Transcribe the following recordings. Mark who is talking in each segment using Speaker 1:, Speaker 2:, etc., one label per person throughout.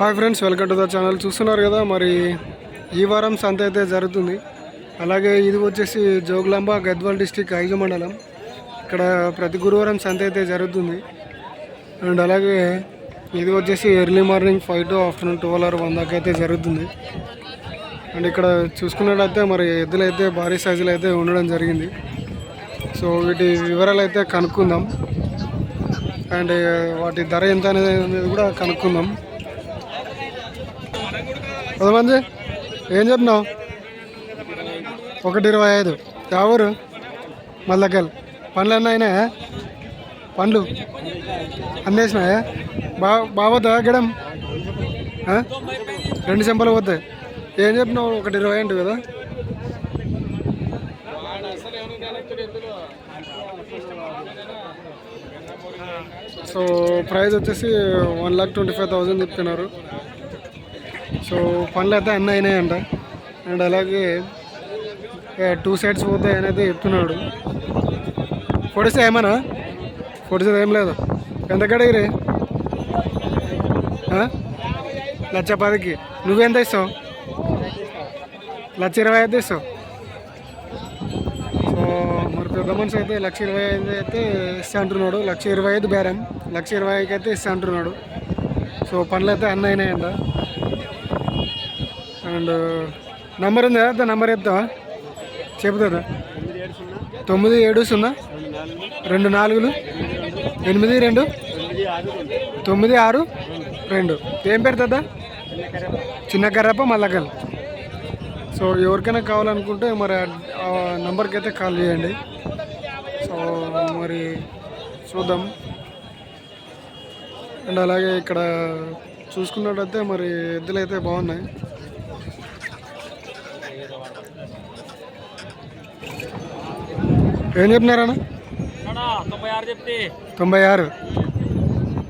Speaker 1: Hi friends welcome to the channel చూస్తున్నారు కదా మరి ఈ వారం సంత అయితే జరుగుతుంది. అలాగే ఇది వచ్చేసి జోగులాంబ గద్వాల్ డిస్టిక్ ఐజు మండలం. ఇక్కడ ప్రతి గురువారం సంత అయితే జరుగుతుంది. అండ్ అలాగే ఇది వచ్చేసి early morning five to afternoon twelve or one దాకా అయితే జరుగుతుంది. అండ్ ఇక్కడ చూసుకున్నట్లయితే మరి ఎద్దులు అయితే భారీ సైజులు అయితే ఉండడం జరిగింది. సో వీటి వివరాలు అయితే కనుక్కుందాం. అండ్ వాటి ధర ఎంత అనేది అనేది కూడా కనుక్కుందాం. పదమంది? ఏం చెప్పినావు ఒకటి ఇరవై ఐదు. ఎవరు? మల్లకెల్ పండ్లు. అన్నీ అయినా పండ్లు అందేసినాయా బా బాగోతా గిడం రెండు చెంపలు పోతాయి. ఏం చెప్పినావు ఒకటి ఇరవై అంటు కదా. సో ప్రైస్ వచ్చేసి one lakh twenty five thousand చెప్తున్నారు. సో పనులు అయితే అన్నీ అయినాయంట. అండ్ అలాగే టూ సైడ్స్ పోతాయనే అయితే చెప్తున్నాడు. పొడిస్తే ఏమన్నా? పొడిసేది ఏం లేదు. ఎంత కడిగిరి లక్ష పదికి. నువ్వెంత ఇస్తావు? లక్ష ఇరవై ఐదు ఇస్తావు. సో మరి పెద్ద మనిషి అయితే లక్ష ఇరవై ఐదు అయితే ఇస్తా అంటున్నాడు. లక్ష ఇరవై ఐదు బేరం. లక్ష ఇరవై ఐదుకి అయితే ఇస్తా అంటున్నాడు. సో పనులు అయితే అన్నీ అయినాయంట. అండ్ నంబర్ ఉందా? దా నంబర్ చెప్తావా? చెబుతుందా తొమ్మిది ఏడు సున్నా. రెండు నాలుగులు. ఎనిమిది రెండు. తొమ్మిది ఆరు. రెండు. ఏం పేరు చిన్న కర్రప్ప మల్లకల్. సో ఎవరికైనా కావాలనుకుంటే మరి ఆ నంబర్కి అయితే కాల్ చేయండి. సో మరి చూద్దాం. అండ్ అలాగే ఇక్కడ చూసుకున్నట్టయితే మరి ఎద్దులు అయితే బాగున్నాయి. ఏం చెప్పినారన్న
Speaker 2: అన్నా, తొంభై ఆరు చెప్తే.
Speaker 1: తొంభై ఆరు.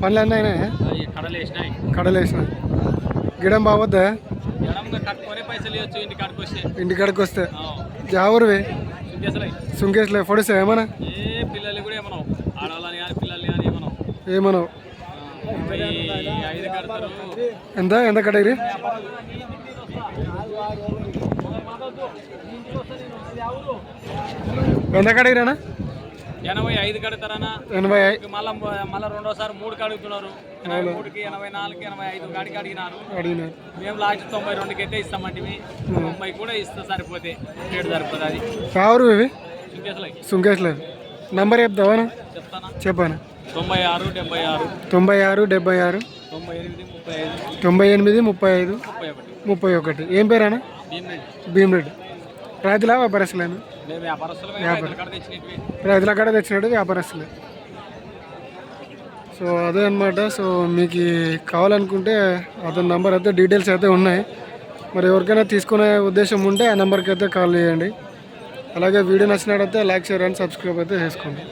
Speaker 1: పనులు అన్నీ అయినాయా?
Speaker 2: అవి కడలు వేసినాయి.
Speaker 1: కడలు వేసిన గిడం బాగోద్దా?
Speaker 2: ఇంటి కాడికి వస్తే.
Speaker 1: ఇంటికాడికి వస్తే. జావురువి
Speaker 2: చూసేసలే
Speaker 1: సుంకేస్లే పొడిసా ఏమన్నా? ఏమనవు. ఎంత? ఎంత కడగిరి ఎంత కడగిరానా
Speaker 2: ఎనభై ఐదు కడతారనా
Speaker 1: ఎనభై
Speaker 2: మళ్ళా మళ్ళీ రెండోసారి మూడు కడుగుతున్నారు. ఎనభై మూడుకి ఎనభై నాలుగుకి ఎనభై ఐదు కాడికి అడిగినారు.
Speaker 1: అడిగినారు.
Speaker 2: మేము లాస్ట్ తొంభై రెండుకి అయితే ఇస్తామంటే తొంభై కూడా ఇస్తే సరిపోతే. రేటు సరిపోతుంది అది.
Speaker 1: కావరు ఇవి? సుంకేస్లే నంబర్ చెప్తావా
Speaker 2: చెప్తానా?
Speaker 1: చెప్పాను?
Speaker 2: తొంభై ఆరు డెబ్బై ఆరు.
Speaker 1: తొంభై ఆరు డెబ్బై ఆరు.
Speaker 2: తొంభై ఎనిమిది ముప్పై ఐదు.
Speaker 1: తొంభై ఎనిమిది ముప్పై ఐదు.
Speaker 2: ముప్పై ఒకటి.
Speaker 1: ముప్పై ఒకటి. ఏం పేరానా భీమరెడ్డి. రైతులా వ్యాపారస్తులేనా?
Speaker 2: వ్యాపారస్తులమే రైతుల కాడ
Speaker 1: తెచ్చినాడు వ్యాపారస్తులే. సో అదే అనమాట సో మీకు కావాలనుకుంటే అతని నంబర్ అయితే డీటెయిల్స్ అయితే ఉన్నాయి. మరి ఎవరికైనా తీసుకునే ఉద్దేశం ఉంటే ఆ నెంబర్కి అయితే కాల్ చేయండి. అలాగే వీడియో నచ్చినట్టయితే లైక్ షేర్ అండ్ సబ్స్క్రైబ్ అయితే చేసుకోండి.